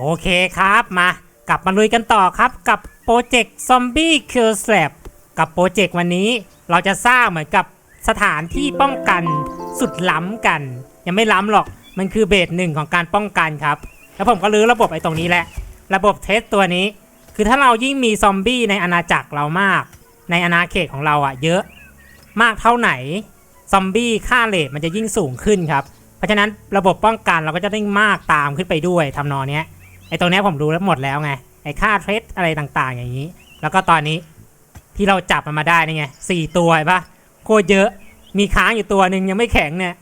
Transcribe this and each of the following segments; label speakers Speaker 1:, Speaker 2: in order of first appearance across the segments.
Speaker 1: โอเคครับมากลับมาลุยกันต่อครับกับโปรเจกต์ Zombie Kill Slab กับโปรเจกต์วันนี้เราจะสร้างเหมือนกับสถานที่ป้องกันสุดล้ำกัน ยังไม่ล้ำหรอกมันคือเบสหนึ่งของการป้องกันครับ แล้วผมก็รื้อระบบไอ้ตรงนี้แหละ ระบบเทสตัวนี้ คือถ้าเรายิ่งมีซอมบี้ในอาณาจักรเรามาก ในอาณาเขตของเราอะเยอะมากเท่าไหนซอมบี้ค่าเลทมันจะยิ่งสูงขึ้นครับ เพราะฉะนั้นระบบป้องกันเราก็จะได้มากตามขึ้นไปด้วยทำนองเนี้ย ไอ้ตรงนี้ผมรู้แล้วหมดแล้วไง ไอ้ค่าเทรดอะไรต่างๆ อย่างนี้ แล้วก็ตอนนี้ที่เราจับมันมาได้นี่ไงสี่ตัวเห็นปะโคตรเยอะมีค้างอยู่ตัวหนึ่งยังไม่แข็งเนี่ย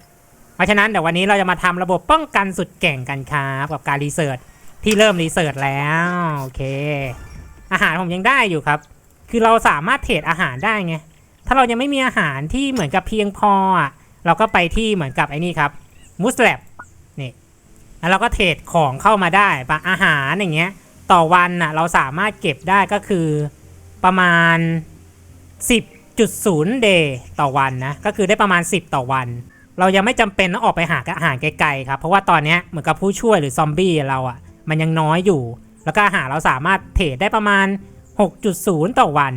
Speaker 1: เพราะฉะนั้นเดี๋ยววันนี้เราจะมาทำระบบป้องกันสุดเก่งกันครับกับการรีเสิร์ชที่เริ่มรีเสิร์ชแล้วโอเค อาหารผมยังได้อยู่ครับ คือเราสามารถเทรดอาหารได้ไงถ้าเรายังไม่มีอาหารที่เหมือนกับเพียงพอเราก็ไปที่เหมือนกับไอ้นี่ครับมูสแลบ แล้วเราก็เทรดของเข้ามาได้ปะอาหารอย่างเงี้ย ต่อวันน่ะเราสามารถเก็บได้ก็คือประมาณ 10.0 เดย์ต่อวันนะ ก็คือได้ประมาณ 10 ต่อวัน เรายังไม่จำเป็นต้องออกไปหาอาหารไกลๆครับ เพราะว่าตอนเนี้ยเหมือนกับผู้ช่วยหรือซอมบี้เราอะ่ะมันยังน้อยอยู่ แล้วก็อาหารเราสามารถเทรดได้ประมาณ 6.0 ต่อวัน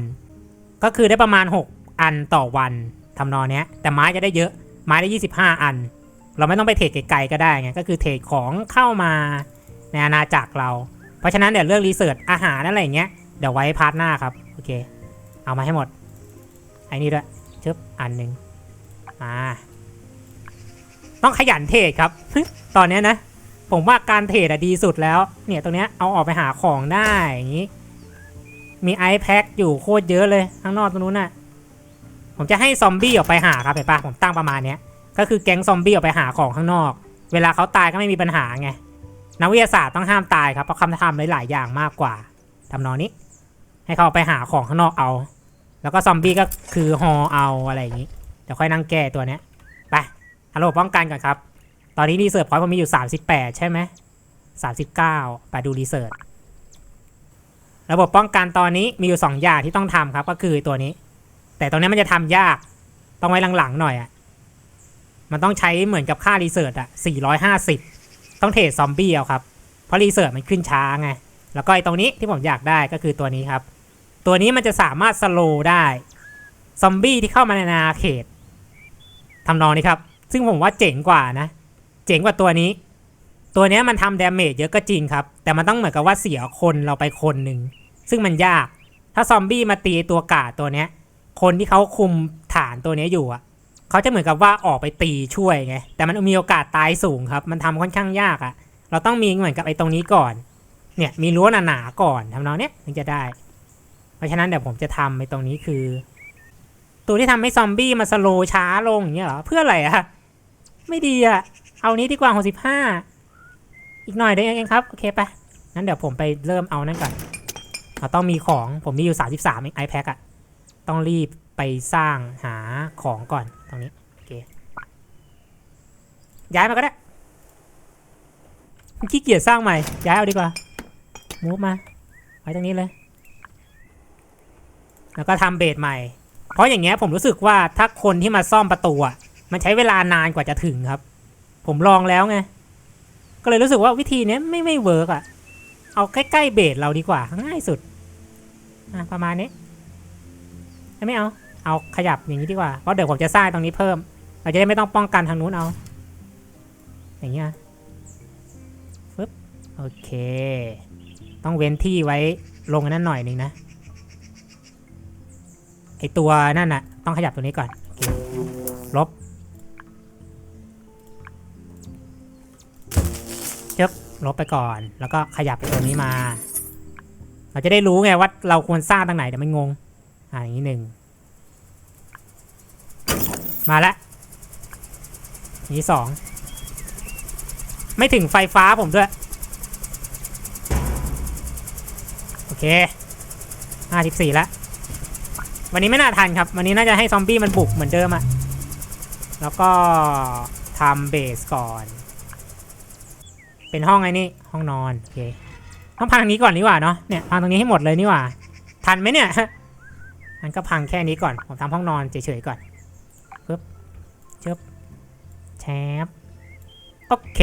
Speaker 1: ก็คือได้ประมาณ 6 อันต่อวันทำนองเนี้ยแต่ไม้จะได้เยอะไม้ได้ 25 อัน เราไม่ต้องไปเทรดไกลๆก็ได้ไงก็คือเทรดของเข้ามาในอาณาจักรเรา เพราะฉะนั้นเดี๋ยวเรื่องรีเสิร์ชอาหารอะไรอย่างเงี้ยเดี๋ยวไว้พาร์ทหน้าครับโอเค เอามาให้หมดไอ้นี่ด้วยชึบอันหนึ่งมาต้องขยันเทรดครับ ตอนนี้นะ ผมว่าการเทรดอะดีสุดแล้ว เนี่ยตรงเนี้ยเอาออกไปหาของได้อย่างงี้ มีไอแพ็คอยู่โคตรเยอะเลยข้างนอกตรงนู้นน่ะ ผมจะให้ซอมบี้ออกไปหาครับเห็นปะผมตั้งประมาณเนี้ย ก็คือแก๊งซอมบี้ออกไปหาของข้างนอก เวลาเขาตายก็ไม่มีปัญหาไง นักวิทยาศาสตร์ต้องห้ามตายครับ เพราะคำทำหลายๆอย่างมากกว่าทำนองนี้ ให้เขาไปหาของข้างนอกเอา แล้วก็ซอมบี้ก็คือฮอเอาอะไรอย่างนี้ เดี๋ยวค่อยนั่งแก้ตัวเนี้ย ไปฮัลโหลป้องกันก่อนครับ ตอนนี้รีเสิร์ชพอยต์ผมมีอยู่ 38 ใช่ไหม39ไปดูรีเสิร์ชระบบป้องกันตอนนี้มีอยู่ 2 อย่างที่ต้องทำครับ ก็คือตัวนี้ แต่ตรงนี้มันจะทำยาก ต้องไว้หลังๆหน่อยอะ่ะ มันต้องใช้เหมือนกับค่ารีเสิร์ชอะ450 ต้องเทรดซอมบี้เอาครับ เพราะรีเสิร์ชมันขึ้นช้าไง แล้วก็ไอ้ตรงนี้ที่ผมอยากได้ก็คือตัวนี้ครับ ตัวนี้มันจะสามารถสโลว์ได้ ซอมบี้ที่เข้ามาในอาเขตทำนองนี้ครับ ซึ่งผมว่าเจ๋งกว่านะ เจ๋งกว่าตัวนี้ ตัวเนี้ยมันทำดาเมจเยอะก็จริงครับ แต่มันต้องเหมือนกับว่าเสียคนเราไปคนหนึ่ง ซึ่งมันยาก ถ้าซอมบี้มาตีตัวกาดตัวเนี้ยคนที่เขาคุมฐานตัวเนี้ยอยู่อะ เขาจะเหมือนกับว่าออกไปตีช่วยไง แต่มันมีโอกาสตายสูงครับ มันทำค่อนข้างยากอะ เราต้องมีเหมือนกับไอ้ตรงนี้ก่อน เนี่ยมีรั้วหนาๆก่อนทำนองเนี้ยถึงจะได้ เพราะฉะนั้นเดี๋ยวผมจะทำไอ้ตรงนี้คือ ตัวที่ทำให้ซอมบี้มาสโลว์ช้าลงอย่างเงี้ยเหรอ เพื่ออะไรอะไม่ดีอะเอานี้ดีกว่าหกสิบห้า อีกหน่อยได้เองครับ โอเคปะงั้นเดี๋ยวผมไปเริ่มเอานั่นก่อนเราต้องมีของ ผมมีอยู่สามสิบสามไอแพ็คอะต้องรีบ ไปสร้างหาของก่อนตรงนี้โอเคย้ายมาก็ได้ขี้เกียจสร้างใหม่ ย้ายเอาดีกว่ามูฟมาไว้ตรงนี้เลย แล้วก็ทำเบสใหม่ เพราะอย่างเงี้ยผมรู้สึกว่าถ้าคนที่มาซ่อมประตูอะมันใช้เวลานานกว่าจะถึงครับ ผมลองแล้วไง ก็เลยรู้สึกว่าวิธีนี้ไม่ไม่เวิร์กอะ เอาใกล้ๆเบสเราดีกว่าง่ายสุด อะประมาณนี้ ไม่เอา เอาขยับอย่างนี้ดีกว่า เพราะเดี๋ยวผมจะสร้างตรงนี้เพิ่ม เราจะได้ไม่ต้องป้องกันทางนู้นเอา อย่างเงี้ยฟึบโอเค ต้องเว้นที่ไว้ลงนนั้นหน่อยหนึ่งนะ ไอตัวนั่นน่ะ ต้องขยับตัวนี้ก่อนอลบเจ็บลบไปก่อน แล้วก็ขยับไปตัวนี้มา เราจะได้รู้ไงว่าเราควรสร้างตรงไหนเดี๋ยวมันงง อ่าอย่างนี้หนึ่ง มาแล้วนี้สองไม่ถึงไฟฟ้าผมด้วย โอเคห้าสิบสี่แล้ววันนี้ไม่น่าทันครับ วันนี้น่าจะให้ซอมบี้มันบุกเหมือนเดิมอะแล้วก็ทำเบสก่อน เป็นห้องไอ้นี่ ห้องนอน โอเคต้องพังทางนี้ก่อนดีกว่าเนาะเนี่ยพังตรงนี้ให้หมดเลยนี่หว่า ทันไหมเนี่ยมันก็พังแค่นี้ก่อน ผมทำห้องนอนเฉยๆก่อน โอเค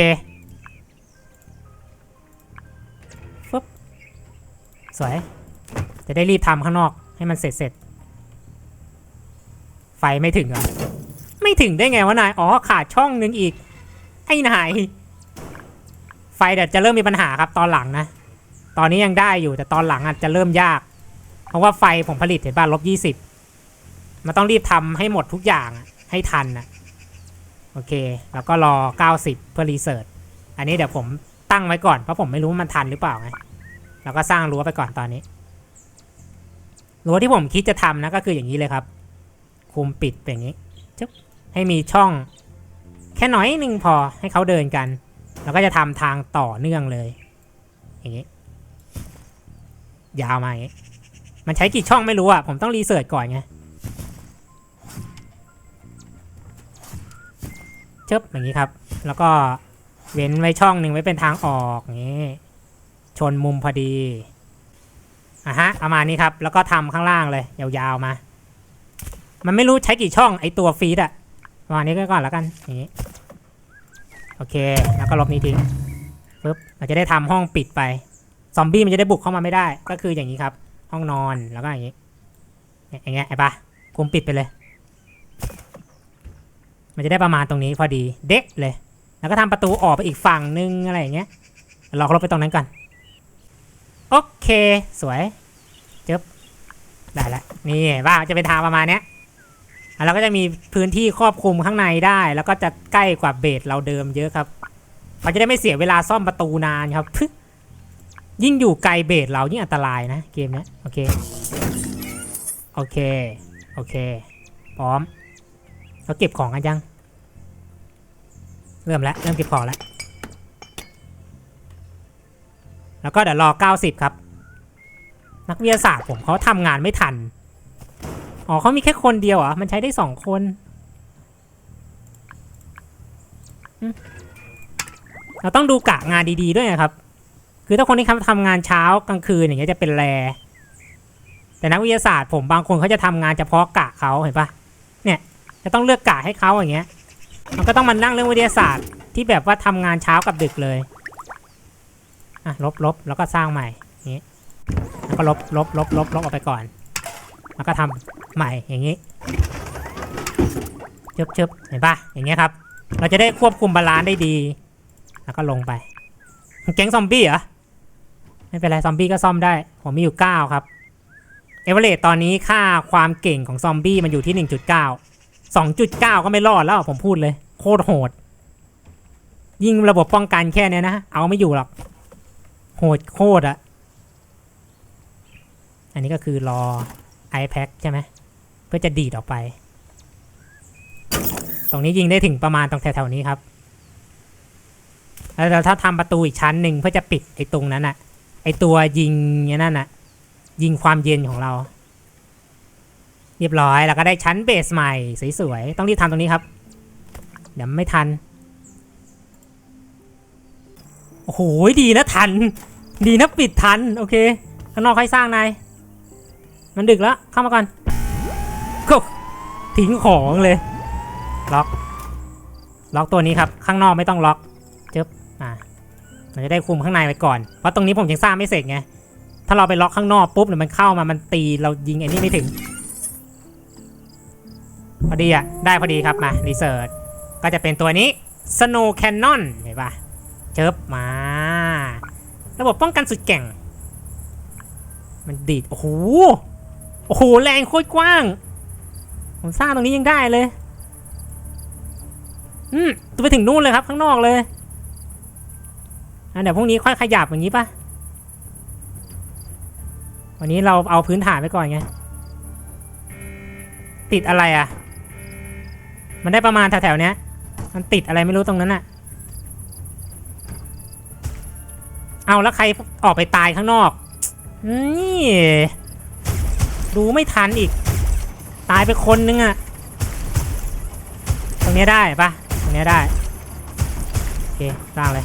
Speaker 1: สวย จะได้รีบทำข้างนอกให้มันเสร็จเสร็จ ไฟไม่ถึงเหรอ ไม่ถึงได้ไงวะนาย อ๋อ ขาดช่องนึงอีก ไอ้นาย ไฟเดี๋ยวจะเริ่มมีปัญหาครับตอนหลังนะ ตอนนี้ยังได้อยู่แต่ตอนหลังอาจจะเริ่มยาก เพราะว่าไฟผมผลิตเห็นป่ะลบยี่สิบมันต้องรีบทำให้หมดทุกอย่างให้ทันนะ โอเค แล้วก็รอ 90 เพื่อรีเสิร์ชอันนี้เดี๋ยวผมตั้งไว้ก่อน เพราะผมไม่รู้ว่ามันทันหรือเปล่าไงแล้วก็สร้างรั้วไปก่อนตอนนี้ รั้วที่ผมคิดจะทำนะก็คืออย่างนี้เลยครับ คุมปิดเป็นอย่างนี้จึ๊บให้มีช่อง แค่น้อยหนึ่งพอให้เขาเดินกัน แล้วก็จะทำทางต่อเนื่องเลย อย่างนี้ ยาวมาอย่างนี้ มันใช้กี่ช่องไม่รู้อะ ผมต้องรีเสิร์ชก่อนไง เชิบอย่างนี้ครับ แล้วก็เว้นไว้ช่องหนึ่งไว้เป็นทางออกอย่างนี้ ชนมุมพอดีอะฮะประมาณนี้ครับ แล้วก็ทำข้างล่างเลย ยาวๆมา มันไม่รู้ใช้กี่ช่องไอตัวฟีดอะประมาณนี้ก็ก่อนแล้วกันอย่างนี้โอเค แล้วก็ลบนี้ทิ้งปึ๊บเราจะได้ทำห้องปิดไปซอมบี้มันจะได้บุกเข้ามาไม่ได้ ก็คืออย่างนี้ครับ ห้องนอนแล้วก็อย่างนี้อย่างเงี้ยไอ้ปะคุมปิดไปเลย มันจะได้ประมาณตรงนี้พอดีเด็กเลย แล้วก็ทำประตูออกไปอีกฝั่งนึงอะไรอย่างเงี้ยเราลบไปตรงนั้นก่อน โอเค สวยเจ็บได้ล้วนี่ว่าจะเป็นทางประมาณเนี้ยเราก็จะมีพื้นที่ครอบคลุมข้างในได้ แล้วก็จะใกล้กว่าเบสเราเดิมเยอะครับมันจะได้ไม่เสียเวลาซ่อมประตูนานครับยิ่งอยู่ไกลเบสเรายิ่งอันตรายนะเกมเนี้ยโอเค โอเค โอเค พร้อม เราเก็บของกันยัง เริ่มแล้ว เริ่มเก็บของแล้ว แล้วก็เดี๋ยวรอ 90 ครับ นักวิทยาศาสตร์ผมเขาทำงานไม่ทัน อ๋อเขามีแค่คนเดียวอะมันใช้ได้สองคนเราต้องดูกะงานดีๆด้วยนะครับ คือถ้าคนที่ทำงานเช้ากลางคืนอย่างเงี้ยจะเป็นแรแต่นักวิทยาศาสตร์ผมบางคนเขาจะทำงานเฉพาะกะเขาเห็นปะเนี่ย จะต้องเลือกกะให้เขาอย่างเงี้ย มันก็ต้องมานั่งเรื่องวิทยาศาสตร์ที่แบบว่าทำงานเช้ากับดึกเลย อะลบลบแล้วก็สร้างใหม่นี้แล้วก็ลบลบลบลบลบออกไปก่อน แล้วก็ทำใหม่อย่างนี้เชิบเชิบเห็นปะอย่างเงี้ยครับ เราจะได้ควบคุมบาลานซ์ได้ดี แล้วก็ลงไปแก๊งซอมบี้เหรอ ไม่เป็นไรซอมบี้ก็ซ่อมได้ ผมมีอยู่ 9 ครับ เอเวอเรตตอนนี้ค่าความเก่งของซอมบี้มันอยู่ที่ 1.9 2.9ก็ไม่รอดแล้วผมพูดเลย โคตรโหด ยิ่งระบบป้องกันแค่เนี้ยนะ เอาไม่อยู่หรอก โหดโคตรอะอันนี้ก็คือรอ iPad ใช่ไหมเพื่อจะดีดออกไป ตรงนี้ยิงได้ถึงประมาณตรงแถวๆนี้ครับ แล้วถ้าทำประตูอีกชั้นหนึ่งเพื่อจะปิดไอ้ตรงนั้นอะไอ้ตัวยิงเนี่ยนั่นอะยิงความเย็นของเรา เรียบร้อยแล้วก็ได้ชั้นเบสใหม่สวยๆต้องรีบทำตรงนี้ครับ เดี๋ยวไม่ทัน โอ้โหดีนะทัน ดีนะปิดทัน โอเคข้างนอกใครสร้างนายมันดึกแล้วเข้ามาก่อนก็ทิ้งของเลย ล็อก ล็อกตัวนี้ครับ ข้างนอกไม่ต้องล็อกเจ็บอ่าเราจะได้คุมข้างในไว้ก่อน เพราะตรงนี้ผมยังสร้างไม่เสร็จไง ถ้าเราไปล็อกข้างนอกปุ๊บเดี๋ยวมันเข้ามา มันตีเรายิงไอ้นี่ไม่ถึง พอดีอะได้พอดีครับมารีเสิร์ชก็จะเป็นตัวนี้ Snow Cannon เห็นปะเจิบมา ระบบป้องกันสุดแกร่ง มันดีด โอ้โห โอ้โห แรงโคตรกว้าง ผมสร้างตรงนี้ยังได้เลย อืมตัวไปถึงนู่นเลยครับ ข้างนอกเลยอะเดี๋ยวพรุ่งนี้ค่อยขยับอย่างนี้ปะวันนี้เราเอาพื้นฐานไปก่อนไง ติดอะไรอะ มันได้ประมาณแถวๆเนี้ย มันติดอะไรไม่รู้ตรงนั้นอะเอาแล้วใครออกไปตายข้างนอก นี่ ดูไม่ทันอีก ตายไปคนนึงอะตรงนี้ได้ปะตรงนี้ได้ โอเคสร้างเลย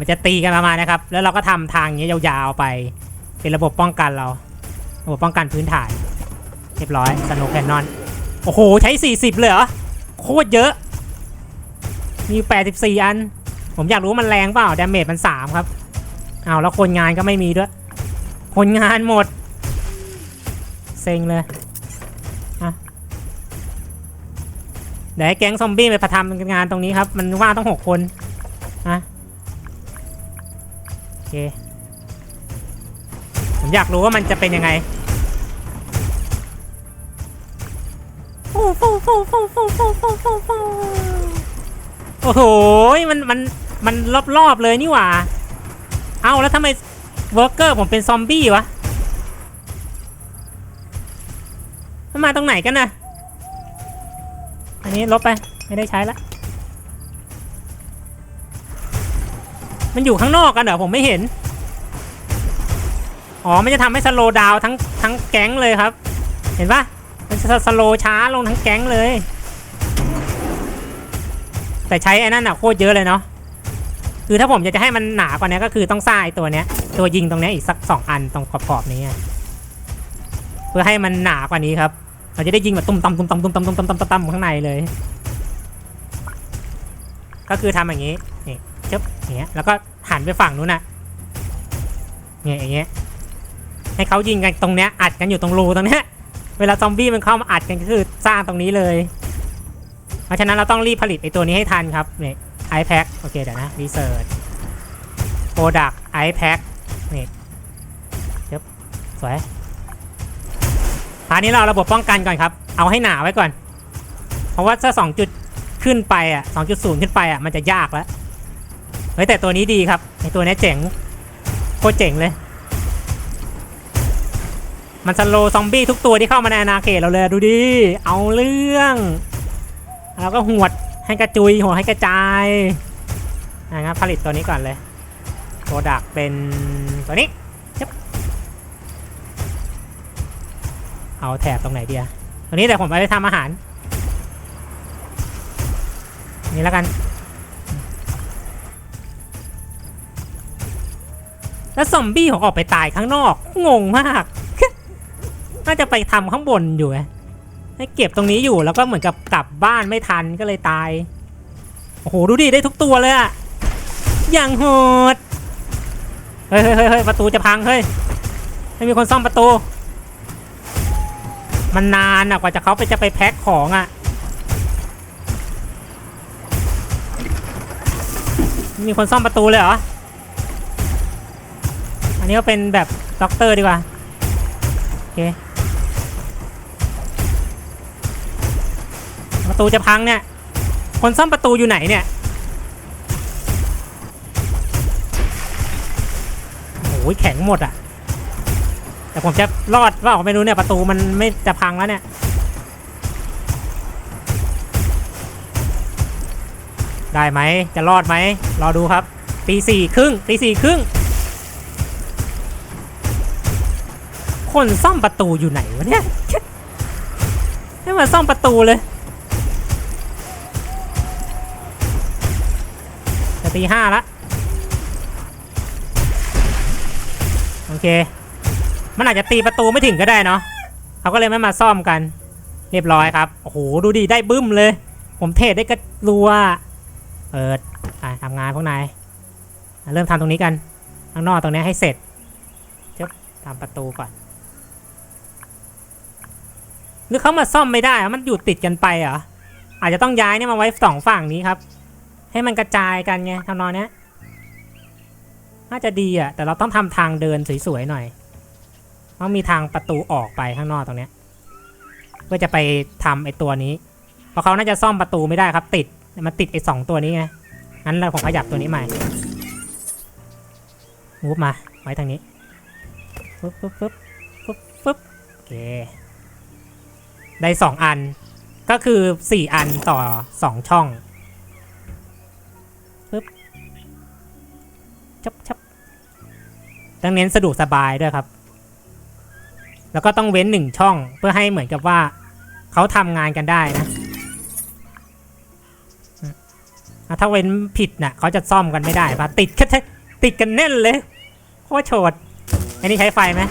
Speaker 1: มันจะตีกันประมาณนะครับ แล้วเราก็ทำทางอย่างเงี้ยยาวๆไป เป็นระบบป้องกันเรา ระบบป้องกันพื้นฐาน เรียบร้อยสโนแคนนอน โอ้โห ใช้ 40 เลยเหรอ โคตรเยอะ มี 84 อัน ผมอยากรู้มันแรงเปล่าดาเมจมัน 3 ครับเอาแล้วคนงานก็ไม่มีด้วย คนงานหมด เซ็งเลยอะเดี๋ยวให้แก๊งซอมบี้ไปประทำงานตรงนี้ครับ มันว่างต้องหกคนอะโอเค ผมอยากรู้ว่ามันจะเป็นยังไง ฟูฟูฟูฟูฟูฟูฟูฟูฟูโอ้โหมันมันมันรอบๆเลยนี่หว่า เอาแล้วทำไมเวิร์กเกอร์ผมเป็นซอมบี้วะมันมาตรงไหนกันนะอันนี้ลบไป ไม่ได้ใช้ละ มันอยู่ข้างนอกกันเหรอผมไม่เห็น อ๋อ มันจะทำให้สโลดาวทั้งทั้งแก๊งเลยครับ เห็นปะ สโลช้าลงทั้งแก๊งเลย แต่ใช้ไอ้นั่นอะโคตรเยอะเลยเนาะคือถ้าผมอยากจะให้มันหนากว่านี้ก็คือต้องสร้างไอ้ตัวเนี้ย ตัวยิงตรงเนี้ยอีกสักสองอันตรงขอบๆนี้เพื่อให้มันหนากว่านี้ครับ เราจะได้ยิงแบบตุ้มตำตุ้มตำตุ้มตำตุ้มตำตุ้มตำตุ้มข้างในเลย ก็คือทำอย่างนี้นี่เจ็บอย่างเงี้ยแล้วก็หันไปฝั่งนู้นน่ะเนี่ยอย่างเงี้ยให้เขายิงกันตรงเนี้ยอัดกันอยู่ตรงรูตรงเนี้ย เวลาซอมบี้มันเข้ามาอัดกันก็คือสร้างตรงนี้เลย เพราะฉะนั้นเราต้องรีบผลิตไอตัวนี้ให้ทันครับเนี่ย iPack โอเคเดี๋ยวนะ Research Product iPack นี่เจ็บสวยพาร์ทนี้เราระบบป้องกันก่อนครับ เอาให้หนาไว้ก่อน เพราะว่าถ้า2จุดขึ้นไปอะ2.0ขึ้นไปอะมันจะยากแล้วเฮ้ยแต่ตัวนี้ดีครับไอตัวนี้เจ๋งโคตรเจ๋งเลย มันสโลซอมบี้ทุกตัวที่เข้ามาในอาณาเขตเราเลยดูดิเอาเรื่องแล้วก็หวดให้กระจุยหัวให้กระจายนะครับผลิตตัวนี้ก่อนเลยโปรดักเป็นตัวนี้จึ๊บเอาแถบตรงไหนดีอะตัวนี้แต่ผมไปทำอาหาร นี่แล้วกัน แล้วซอมบี้ของออกไปตายข้างนอก งงมาก น่าจะไปทำข้างบนอยู่ไงให้เก็บตรงนี้อยู่แล้วก็เหมือนกับกลับบ้านไม่ทันก็เลยตาย โอ้โห ดูดิ ได้ทุกตัวเลยอะอย่างโหด เฮ้ยเฮ้ยเฮ้ยประตูจะพังเฮ้ย ไม่มีคนซ่อมประตู มันนานอะกว่าจะเขาไปจะไปแพ็คของอะม่มีคนซ่อมประตูเลยเหรอ อันนี้ก็เป็นแบบด็อกเตอร์ดีกว่า โอเค ตูจะพังเนี่ย คนซ่อมประตูอยู่ไหนเนี่ยโอ้ยแข็งหมดอะแต่ผมจะรอดว่าออกไม่รู้เนี่ยประตูมันไม่จะพังแล้วเนี่ยได้ไหม จะรอดไหม รอดูครับ ตีสี่ครึ่ง ตีสี่ครึ่ง คนซ่อมประตูอยู่ไหนวะเนี่ย ไม่มาซ่อมประตูเลย ตีห้าละ โอเค มันอาจจะตีประตูไม่ถึงก็ได้เนาะเขาก็เลยไม่มาซ่อมกัน เรียบร้อยครับ โอ้โห ดูดิ ได้บึ้มเลย ผมเทรดได้กระรัว เปิดอะทำงานพวกนาย เริ่มทำตรงนี้กัน ข้างนอกตรงนี้ให้เสร็จเจะทำประตูก่อน หรือเขามาซ่อมไม่ได้ มันอยู่ติดกันไปเหรอ อาจจะต้องย้ายเนี่ยมาไว้สองฝั่งนี้ครับ ให้มันกระจายกันไงทำนองเนี้ยน่าจะดีอะ แต่เราต้องทำทางเดินสวยๆหน่อยต้องมีทางประตูออกไปข้างนอกตรงเนี้ยเพื่อจะไปทำไอตัวนี้ เพราะเขาน่าจะซ่อมประตูไม่ได้ครับ ติดมันติดไอสองตัวนี้ไงงั้นเราผมขยับตัวนี้ใหม่มูฟมาไว้ทางนี้ปึ๊บปึ๊บปึ๊บปึ๊บปึ๊บโอเคได้สองอันก็คือสี่อันต่อสองช่อง ชับชับต้องเน้นสะดวกสบายด้วยครับ แล้วก็ต้องเว้นหนึ่งช่องเพื่อให้เหมือนกับว่าเขาทำงานกันได้นะถ้าเว้นผิดน่ะเขาจะซ่อมกันไม่ได้ปะติดแค่ติดกันแน่นเลยโคตรโฉดอันนี้ใช้ไฟไหม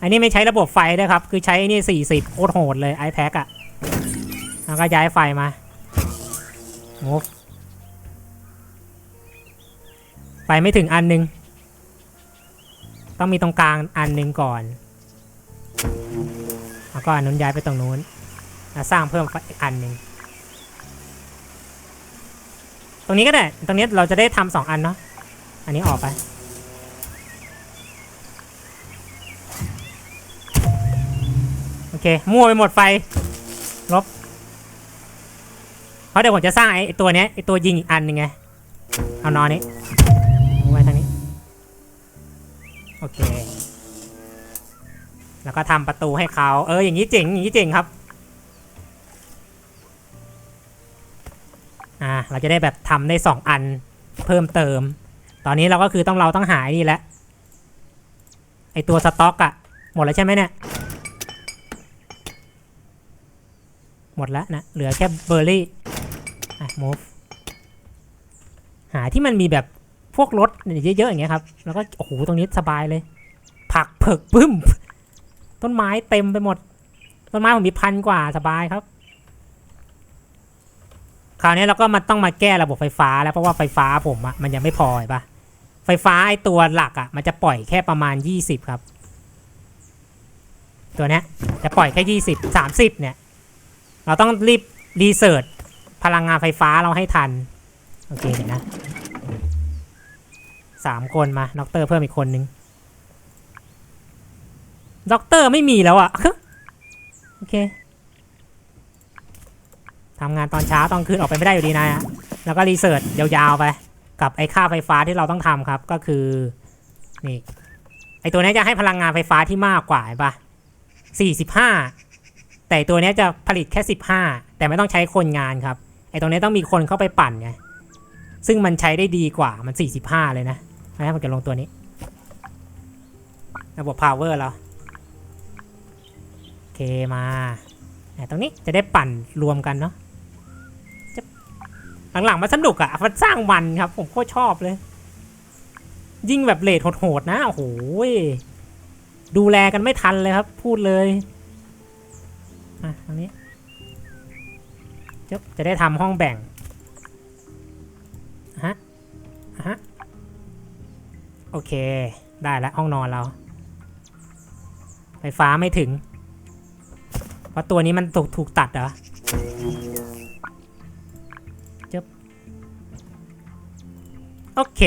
Speaker 1: อันนี้ไม่ใช้ระบบไฟด้วยครับ คือใช้อ้นี่สี่สิบโคตรโหดเลย iPad อะแล้วก็ย้ายไฟมา move ไฟไม่ถึงอันหนึง ต้องมีตรงกลางอันหนึงก่อนแล้วก็อันนู้นย้ายไปตรงนู้นสร้างเพิ่มอีกอันหนึ่งตรงนี้ก็ได้ ตรงนี้เราจะได้ทำสองอันเนาะ อันนี้ออกไป โอเค มั่วไปหมดไฟ ลบ เพราะเดี๋ยวผมจะสร้างไอ้ตัวนี้ไอ้ตัวยิงอีกอันหนึ่งไง เอานอนนี้ โอเค แล้วก็ทำประตูให้เขาเอออย่างนี้เจ๋งอย่างนี้เจ๋งครับ อ่าเราจะได้แบบทำได้สองอันเพิ่มเติม ตอนนี้เราก็คือต้องเราต้องหาไอ้นี่แหละไอตัวสต็อกอะหมดแล้วใช่ไหมเนี่ย หมดแล้วนะ เหลือแค่เบอร์รี่ อะ move หาที่มันมีแบบ พวกรถเยอะๆอย่างเงี้ยครับแล้วก็โอ้โหตรงนี้สบายเลย ผักเผือกปึ้ม ต้นไม้เต็มไปหมด ต้นไม้ผมมีพันกว่าสบายครับคราวนี้เราก็มาต้องมาแก้ระบบไฟฟ้าแล้วเพราะว่าไฟฟ้าผมอะมันยังไม่พอเห็นปะไฟฟ้าไอตัวหลักอะมันจะปล่อยแค่ประมาณ 20 ครับ ตัวเนี้ยจะปล่อยแค่ 20 30 เนี่ย เราต้องรีบรีเสิร์ชพลังงานไฟฟ้าเราให้ทัน โอเคเดี๋ยวนะ สามคนมาด็อกเตอร์เพิ่มอีกคนนึงด็อกเตอร์ไม่มีแล้วอะโอเคทำงานตอนเช้าตอนคืนออกไปไม่ได้อยู่ดีนะแล้วก็รีเสิร์ชยาวๆไป กับไอ้ค่าไฟฟ้าที่เราต้องทำครับก็คือนี่ไอ้ตัวนี้จะให้พลังงานไฟฟ้าที่มากกว่าเห็นปะ45แต่ตัวนี้จะผลิตแค่15แต่ไม่ต้องใช้คนงานครับ ไอ้ตรงนี้ต้องมีคนเข้าไปปั่นไงซึ่งมันใช้ได้ดีกว่ามัน45เลยนะ นะผมจะลงตัวนี้ ระบบ power เราโอเคมาตรงนี้จะได้ปั่นรวมกันเนาะหลังๆมันสนุกอะ่ะมันสร้างมันครับ ผมโคตรชอบเลย ยิ่งแบบเลทโหดๆนะ โอ้โหดูแลกันไม่ทันเลยครับ พูดเลยอะตรงนี้จะได้ทำห้องแบ่ง โอเค ได้แล้วห้องนอนเรา ไฟฟ้าไม่ถึง เพราะตัวนี้มันถูกถูกตัดเหรอจบโอเค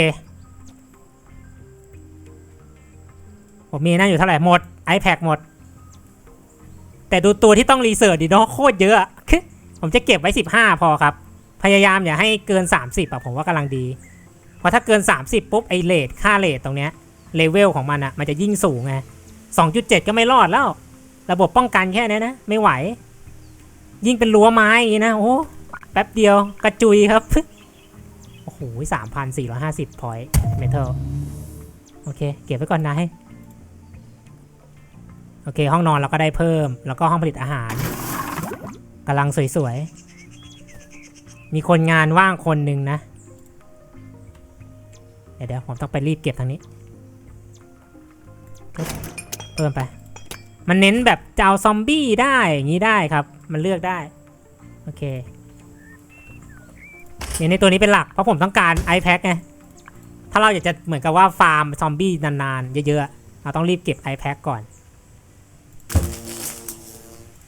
Speaker 1: ผมมีนั่นอยู่เท่าไหร่หมด iPad หมด แต่ดูตัวที่ต้องรีเสิร์ชดิเนาะโคตรเยอะ ผมจะเก็บไว้ 15 พอครับ พยายามอย่าให้เกิน 30อะผมว่ากำลังดี พราะถ้าเกิน 30 ปุ๊บไอเลทค่าเลทตรงเนี้ยเลเวลของมันอะมันจะยิ่งสูงไง2.7 ก็ไม่รอดแล้ว ระบบป้องกันแค่นี้นะ ไม่ไหว ยิ่งเป็นรั้วไม้อีกนะ โอ้แป๊บเดียวกระจุยครับ โอ้โหสามพันสี่ร้อยห้าสิบพอยต์เมทัลโอเค เก็บไว้ก่อนนายโอเค ห้องนอนเราก็ได้เพิ่ม แล้วก็ห้องผลิตอาหารกำลังสวยๆ มีคนงานว่างคนหนึ่งนะ เดี๋ยวเดี๋ยวผมต้องไปรีบเก็บทางนี้ เพิ่มไป มันเน้นแบบจะเอาซอมบี้ได้อย่างนี้ได้ครับ มันเลือกได้ โอเคเนี่ยในตัวนี้เป็นหลัก เพราะผมต้องการ iPad ไง ถ้าเราอยากจะเหมือนกับว่าฟาร์มซอมบี้นานๆ เยอะๆ เราต้องรีบเก็บ iPad ก่อน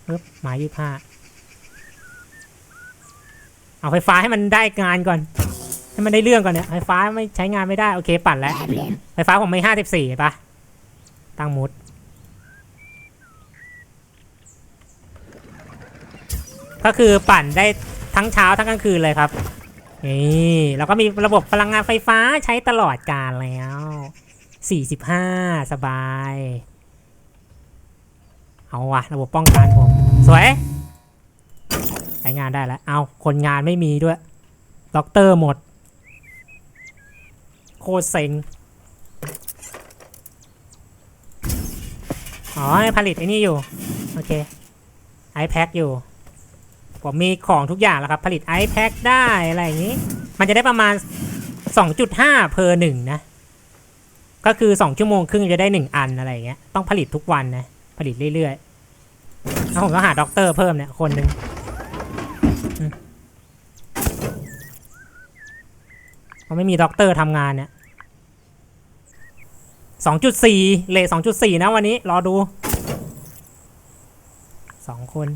Speaker 1: ปึ๊บหมายยี่ห้าเอาไฟฟ้าให้มันได้งานก่อน ให้มันได้เรื่องก่อนเนี่ยไฟฟ้าไม่ใช้งานไม่ได้โอเคปั่นแล้วไฟฟ้าผมไม่ห้าสิบสี่ปะตั้งมุดก็คือปั่นได้ทั้งเช้าทั้งกลางคืนเลยครับนี่แล้วก็มีระบบพลังงานไฟฟ้าใช้ตลอดกาลแล้ว45สบาสบาย เอาว่ะระบบป้องกันผมสวยใช้งานได้แล้ว เอาคนงานไม่มีด้วยด็อกเตอร์หมด ตรเซ็งอ๋อผลิตไอ้นี่อยู่ โอเค iPad อยู่ ผมมีของทุกอย่างแล้วครับ ผลิต iPad ได้อะไรอย่างนี้ มันจะได้ประมาณ 2.5เพอหนึ่งนะ ก็คือ 2 ชั่วโมงครึ่งจะได้ 1 อันอะไรอย่างเงี้ยต้องผลิตทุกวันนะ ผลิตเรื่อยๆแล้วผมต้องหาด็อกเตอร์เพิ่มเนี่ยคนหนึ่งมเพราะไม่มีด็อกเตอร์ทำงานเนี่ย สองจุดสี่เลทสองจุดสี่นะวันนี้ รอดูสองคน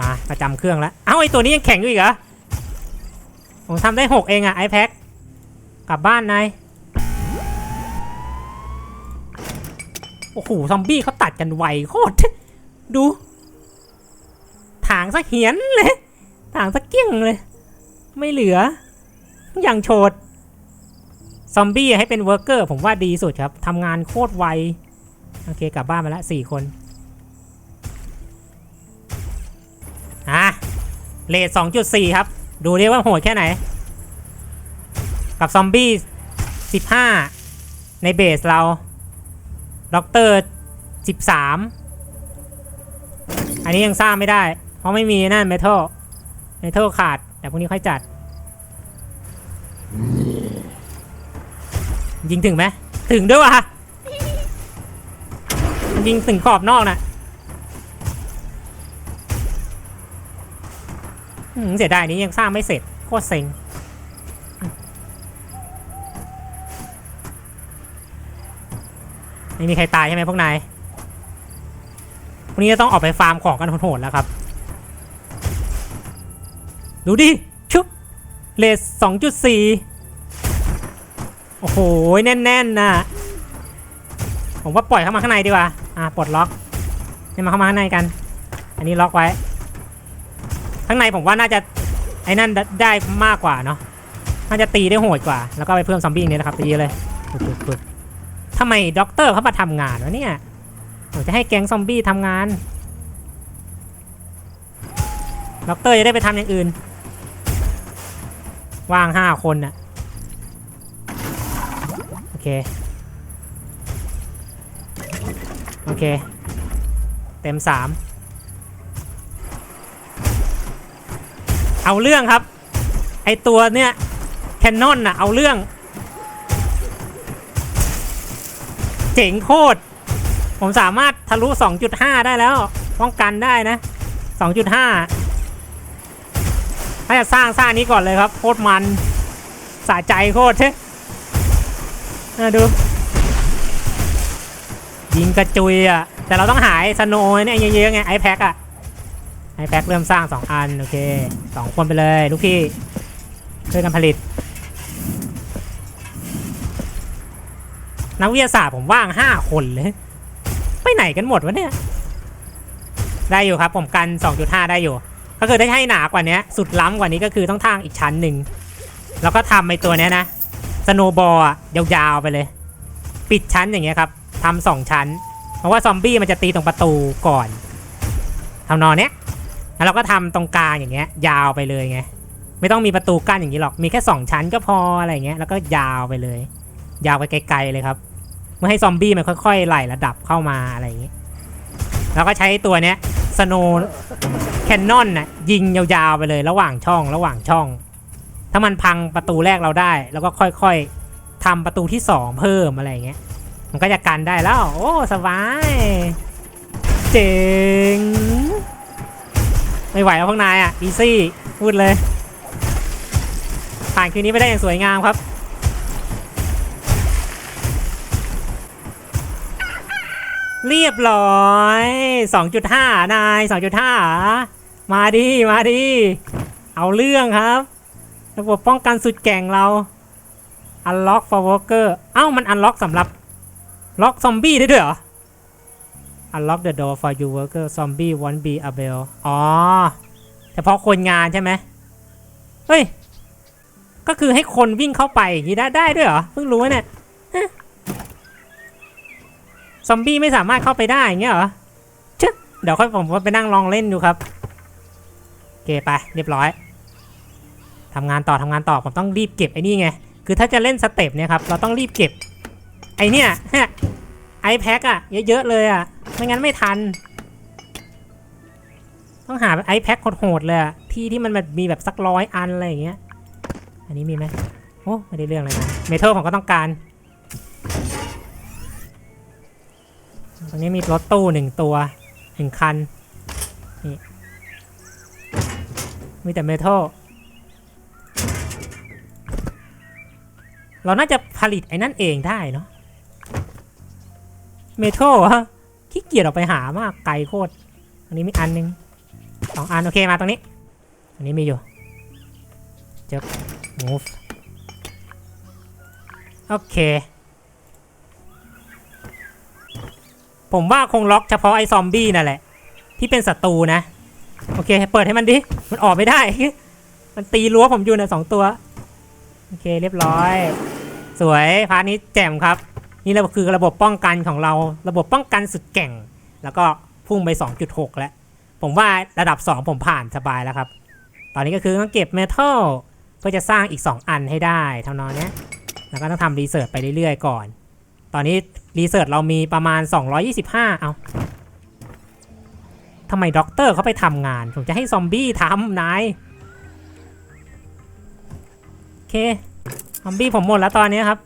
Speaker 1: มาประจำเครื่องแล้ว เอ้าไอตัวนี้ยังแข็งอยู่อีกเหรอ ผมทำได้หกเองอะไอแพ็คกลับบ้านนาย โอ้โห ซอมบี้เขาตัดกันไวโคตร ดู ถางสักเหียนเลย ถางสักเกี้ยงเลย ไม่เหลือ อย่างโฉด ซอมบี้ให้เป็นเวิร์กเกอร์ผมว่าดีสุดครับทำงานโคตรไว โอเค กลับบ้านมาแล้วสี่คนอะเลทสองจุดสี่ครับ ดูดิว่าโหดแค่ไหน กับซอมบี้สิบห้าในเบสเราด็อกเตอร์สิบสามอันนี้ยังสร้างไม่ได้ เพราะไม่มีนั่นเมทัลเมทัลขาด แต่พรุ่งนี้ค่อยจัด ยิงถึงไหมถึงด้วยวะยิงถึงขอบนอกนะเสียดายนี้ยังสร้างไม่เสร็จโคตรเซ็งไม่มีใครตายใช่ไหมพวกนายพรุ่งนี้จะต้องออกไปฟาร์มของกันโหดๆแล้วครับ ดูดิชุบเลสสองจุดสี่ โอ้โหแน่นๆนนะผมว่าปล่อยเข้ามาข้างในดีกว่า อ่าปลดล็อกให้มาเข้ามาข้างในกัน อันนี้ล็อกไว้ ข้างในผมว่าน่าจะไอ้นั่นได้มากกว่าเนาะ น่าจะตีได้โหดกว่า แล้วก็ไปเพิ่มซอมบี้เนี่ยนะครับตีเลยปึ๊บปึ๊บทำไมด็อกเตอร์เขามาทำงานวะเนี่ยผมจะให้แก๊งซอมบี้ทำงาน ด็อกเตอร์จะได้ไปทำอย่างอื่น ว่างห้าคนน่ะ เค โอเค เต็มสามเอาเรื่องครับ ไอตัวเนี่ยแคนนอนน่ะ เอาเรื่อง เจ๋งโคตร ผมสามารถทะลุ 2.5 ได้แล้ว ป้องกันได้นะ 2.5 ถ้าจะสร้างสร้างนี้ก่อนเลยครับ โคตรมันสะใจโคตรเช่ น่าดู ยิงกระจุยอะ แต่เราต้องหายสโนว์เนี่ยเยอะๆไงไอแพ็กอะไอแพ็กเริ่มสร้าง2อัน โอเค2คนไปเลยลูกพี่ช่วยกันผลิต นักวิทยาศาสตร์ผมว่าง5คนเลย ไปไหนกันหมดวะเนี่ย ได้อยู่ครับผมกัน 2.5 ได้อยู่ ก็คือได้ให้หนากว่านี้สุดล้ำกว่านี้ก็คือต้องทางอีกชั้นหนึ่งแล้วก็ทำไอตัวเนี้ยนะ สโนบอลยาวๆไปเลย ปิดชั้นอย่างเงี้ยครับทำสองชั้น เพราะว่าซอมบี้มันจะตีตรงประตูก่อนทำนอนเนี้ยแล้วเราก็ทำตรงกลางอย่างเงี้ย ยาวไปเลยไงไม่ต้องมีประตูกั้นอย่างนี้หรอกมีแค่สองชั้นก็พออะไรเงี้ยแล้วก็ยาวไปเลย ยาวไปไกลๆเลยครับเมื่อให้ซอมบี้มันค่อยๆไล่ระดับเข้ามาอะไรอย่างนี้แล้วก็ใช้ตัวเนี้ยสโนแคนนอนน่ะยิงยาวๆไปเลยระหว่างช่องระหว่างช่องามันพังประตูแรกเราได้ แล้วก็ค่อยๆทำประตูที่สองเพิ่มอะไรเงี้ย มันก็จะกันได้แล้ว โอ้สบาย เจ๋ง ไม่ไหวแล้วพวกนายอะ อีซี่ พูดเลย ผ่านคืนนี้ไปได้อย่างสวยงามครับเรียบร้อย 2.5 นาย 2.5 มาดิมาดิเอาเรื่องครับ ระบบป้องกันสุดแก่งเรา Unlock for worker เอ้ามัน Unlock สำหรับ ล็อกซอมบี้ได้ด้วยเหรอ Unlock the door for you worker zombie won't be able อ๋อ เฉพาะคนงานใช่ไหมเฮ้ย ก็คือให้คนวิ่งเข้าไปอย่างนี้ได้ได้ด้วยเหรอ เพิ่งรู้เนี่ยซอมบี้ไม่สามารถเข้าไปได้อย่างเงี้ยเหรอชึเดี๋ยวค่อยผมไปนั่งลองเล่นดูครับ โอเคไปเรียบร้อย ทำงานต่อทำงานต่อผมต้องรีบเก็บไอ้นี่ไง คือถ้าจะเล่นสเต็ปเนี่ยครับเราต้องรีบเก็บ ไอเนี่ยไอแพ็คอะเยอะๆเลยอะไม่งั้นไม่ทัน ต้องหาไอแพ็คโหดๆเลยอะที่ที่มันแบบมีแบบสักร้อยอันอะไรอย่างเงี้ย อันนี้มีไหมโอ้ไม่ได้เรื่องเลยนะเมทัลผมก็ต้องการตรงนี้มีรถตู้หนึ่งตัวหนึ่งคันนี่มีแต่เมทัล เราน่าจะผลิตไอ้นั่นเองได้เนาะเมทัลฮะขี้เกียจออกไปหามากไกลโคตรอันนี้มีอันหนึงสองอันโอเคมาตรงนี้ อันนี้มีอยู่เจ็บ move โอเค ผมว่าคงล็อกเฉพาะไอ้ซอมบี้นั่นแหละ ที่เป็นศัตรูนะ โอเค เปิดให้มันดิ มันออกไม่ได้ มันตีรั้วผมอยู่นะสองตัว โอเคเรียบร้อย สวยพาร์ทนี้แจ่มครับ นี่เราคือระบบป้องกันของเรา ระบบป้องกันสุดแกร่ง แล้วก็พุ่งไป 2.6 แล้ว ผมว่าระดับ 2 ผมผ่านสบายแล้วครับ ตอนนี้ก็คือต้องเก็บเมทัลเพื่อจะสร้างอีก 2 อันให้ได้เท่านอนเนี้ยแล้วก็ต้องทำรีเสิร์ชไปเรื่อยๆก่อน ตอนนี้รีเสิร์ชเรามีประมาณ 225 เอาทำไมด็อกเตอร์เขาไปทำงาน ผมจะให้ซอมบี้ทำนาย เคซอมบี้ผมหมดแล้วตอนนี้ครับ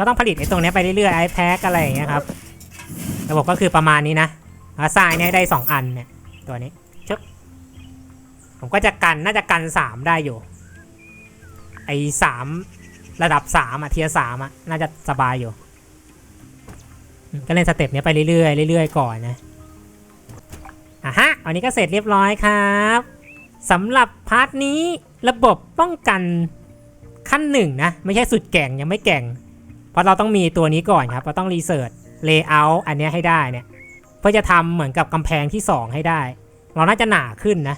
Speaker 1: ก็ต้องผลิตไอ้ตรงนี้ไปเรื่อยๆไอแพ็กอะไรอย่างเงี้ยครับระบบก็คือประมาณนี้นะแล้วสร้างเนี่ยได้ 2 อันเนี่ยตัวนี้ชึบผมก็จะกันน่าจะกัน 3 ได้อยู่ ไอ้สามระดับ 3 อะ เทียสามอะ น่าจะสบายอยู่ ก็เล่นสเต็ปเนี้ยไปเรื่อยๆเรื่อยๆก่อนนะอะฮะวันนี้ก็เสร็จเรียบร้อยครับสำหรับพาร์ทนี้ระบบป้องกัน ขั้นหนึ่งนะ ไม่ใช่สุดแก่งยังไม่แก่ง เพราะเราต้องมีตัวนี้ก่อนครับ เราต้องรีเสิร์ชเลเยอร์อันนี้ให้ได้เนี่ย เพื่อจะทำเหมือนกับกำแพงที่ 2 ให้ได้ เราน่าจะหนาขึ้นนะ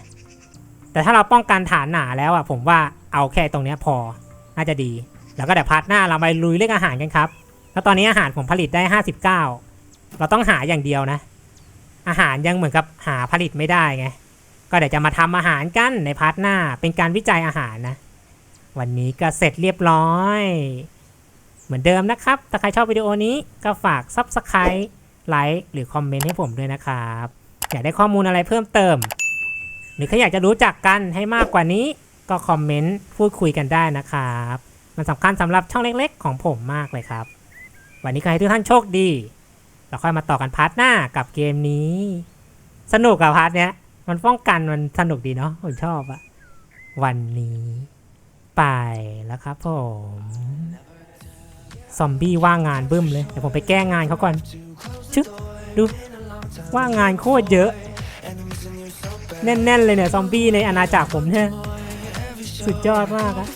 Speaker 1: แต่ถ้าเราป้องกันฐานหนาแล้วอะผมว่าเอาแค่ตรงนี้พอ น่าจะดี แล้วก็เดี๋ยวพาร์ทหน้าเราไปลุยเรื่องอาหารกันครับ แล้วตอนนี้อาหารผมผลิตได้ 59 เราต้องหาอย่างเดียวนะ อาหารยังเหมือนกับหาผลิตไม่ได้ไง ก็เดี๋ยวจะมาทำอาหารกันในพาร์ทหน้า เป็นการวิจัยอาหารนะ วันนี้ก็เสร็จเรียบร้อย เหมือนเดิมนะครับ ถ้าใครชอบวิดีโอนี้ก็ฝาก Subscribe ไลค์หรือคอมเมนต์ให้ผมด้วยนะครับ อยากได้ข้อมูลอะไรเพิ่มเติม หรือใครอยากจะรู้จักกันให้มากกว่านี้ ก็คอมเมนต์พูดคุยกันได้นะครับ มันสำคัญสำหรับช่องเล็กๆ ของผมมากเลยครับ วันนี้ก็ให้ทุกท่านโชคดี เราค่อยมาต่อกันพาร์ทหน้ากับเกมนี้ สนุกกับพาร์ทเนี้ย มันป้องกันมันสนุกดีเนาะผมชอบอะวันนี้ ไปแล้วครับผมซอมบี้ว่างงานบึ้มเลยเดี๋ยวผมไปแก้งานเขาก่อนชึบดูว่างงานโคตรเยอะ แน่นๆเลยเนี่ยซอมบี้ในอาณาจักรผมเนี่ยสุดยอดมากอะ